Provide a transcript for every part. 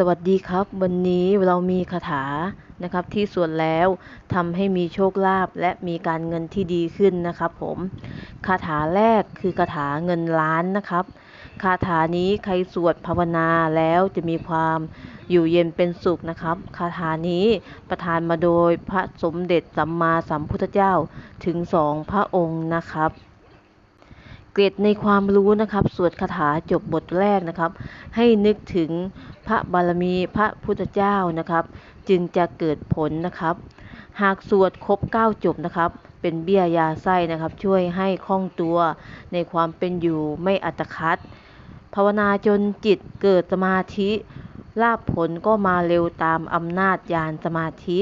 สวัสดีครับ วันนี้เรามีคาถานะครับที่สวดแล้วทำให้มีโชคลาภและมีการเงินที่ดีขึ้นนะครับผมคาถาแรกคือคาถาเงินล้านนะครับคาถานี้ใครสวดภาวนาแล้วจะมีความอยู่เย็นเป็นสุขนะครับคาถานี้ประทานมาโดยพระสมเด็จสัมมาสัมพุทธเจ้าถึงสองพระองค์นะครับ เกร็ดในความรู้นะครับ สวดคาถาจบบทแรกนะครับ ให้นึกถึงพระบารมีพระพุทธเจ้านะครับ จึงจะเกิดผลนะครับ หากสวดครบ 9 จบนะครับ เป็นเบี้ยยาไส้นะครับ ช่วยให้คล่องตัวในความเป็นอยู่ไม่อัตคัดภาวนาจนจิตเกิดสมาธิลาภผลก็มาเร็วตามอำนาจญาณสมาธิ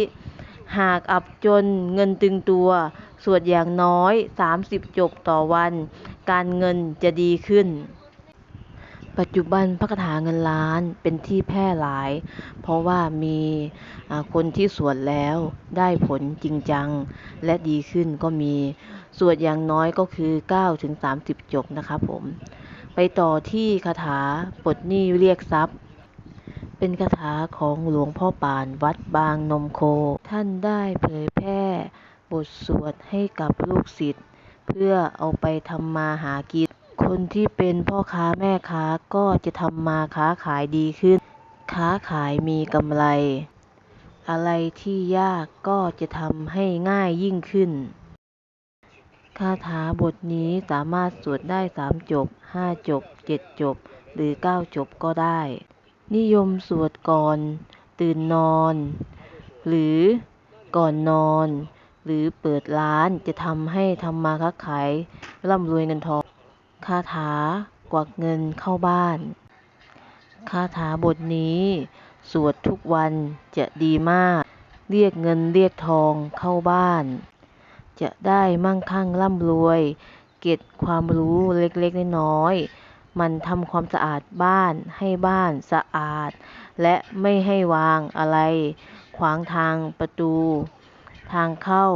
หากอับจนเงินตึงตัว สวดอย่างน้อย 30 จบต่อวัน การเงินจะดีขึ้น ปัจจุบันพระคาถาเงินล้านเป็นที่แพร่หลาย เพราะว่ามีคนที่สวดแล้วได้ผลจริงจัง และดีขึ้นก็มี สวดอย่างน้อยก็คือ9ถึง30 จบนะครับผม ไปต่อที่คาถาปลดหนี้เรียกทรัพย์เป็นคาถาของหลวงพ่อปานวัดบางนมโค ท่านได้เผยแพร่ บทสวดให้กับลูกศิษย์ เพื่อเอาไปทำมาหากิน คนที่เป็นพ่อค้าแม่ค้าก็จะทำมาค้าขายดีขึ้น ค้าขายมีกำไร อะไรที่ยากก็จะทำให้ง่ายยิ่งขึ้น คาถาบทนี้สามารถสวดได้สามจบห้าจบเจ็ดจบ หรือเก้าจบก็ได้ นิยมสวดก่อน ตื่นนอน หรือก่อนนอน หรือเปิดร้านจะทำให้ทำมาค้าขายร่ำรวยเงินทอง คาถากวักเงินเข้าบ้าน คาถาบทนี้ สวดทุกวันจะดีมาก เรียกเงินเรียกทองเข้าบ้าน จะได้มั่งคั่งร่ำรวย เก็บความรู้เล็กๆน้อยๆมันทำความสะอาดบ้านให้บ้านสะอาด และไม่ให้วางอะไร ขวางทางประตู ทางเข้า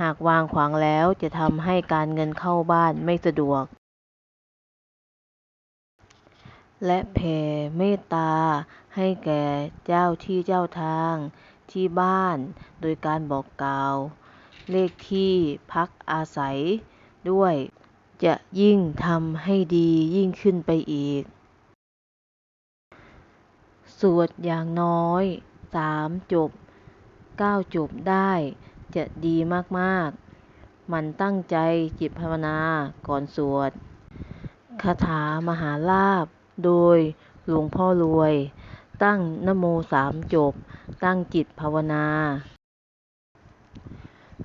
หากวางขวางแล้วจะทำให้การเงินเข้าบ้านไม่สะดวก และแผ่เมตตาให้แก่เจ้าที่เจ้าทางที่บ้านโดยการบอกกล่าว เลขที่พักอาศัยด้วยจะยิ่งทำให้ดียิ่งขึ้นไปอีก สวดอย่างน้อยสามจบ เก้าจบได้จะดีมากๆ มันตั้งใจจิตภาวนาก่อนสวดคาถามหาลาภโดยหลวงพ่อรวย ตั้งนโมสามจบ ตั้งจิตภาวนา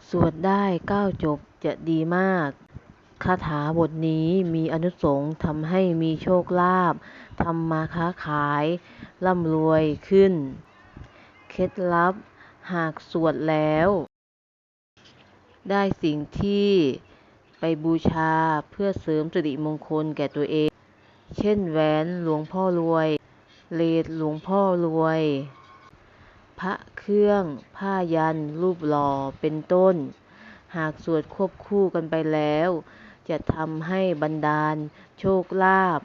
สวดได้เก้าจบจะดีมากคาถาบทนี้มีอนุสงส์ทำให้มีโชคลาภทำมาค้าขาย ร่ำรวยขึ้น เคล็ดลับ หากสวดแล้ว ได้สิ่งที่ไปบูชาเพื่อเสริมสิริมงคลแก่ตัวเอง เช่นแหวนหลวงพ่อรวย เลดหลวงพ่อรวย พระเครื่อง ผ้ายัน รูปหล่อ เป็นต้น หากสวดควบคู่กันไปแล้ว จะทำให้บรรดาล โชคลาภ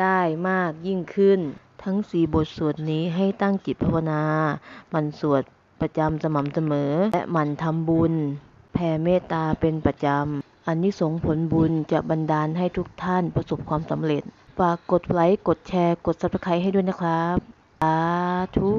ได้มากยิ่งขึ้น ทั้งสี่บทสวดนี้ให้ตั้งจิตภาวนา มันสวด ประจำสม่ำเสมอ และหมั่นทำบุญ แผ่เมตตาเป็นประจำอันนี้สงผลบุญจะบันดาลให้ทุกท่านประสบความสำเร็จ ฝากกดไลค์ กดแชร์ กดซับสไครต์ให้ด้วยนะครับสาธุ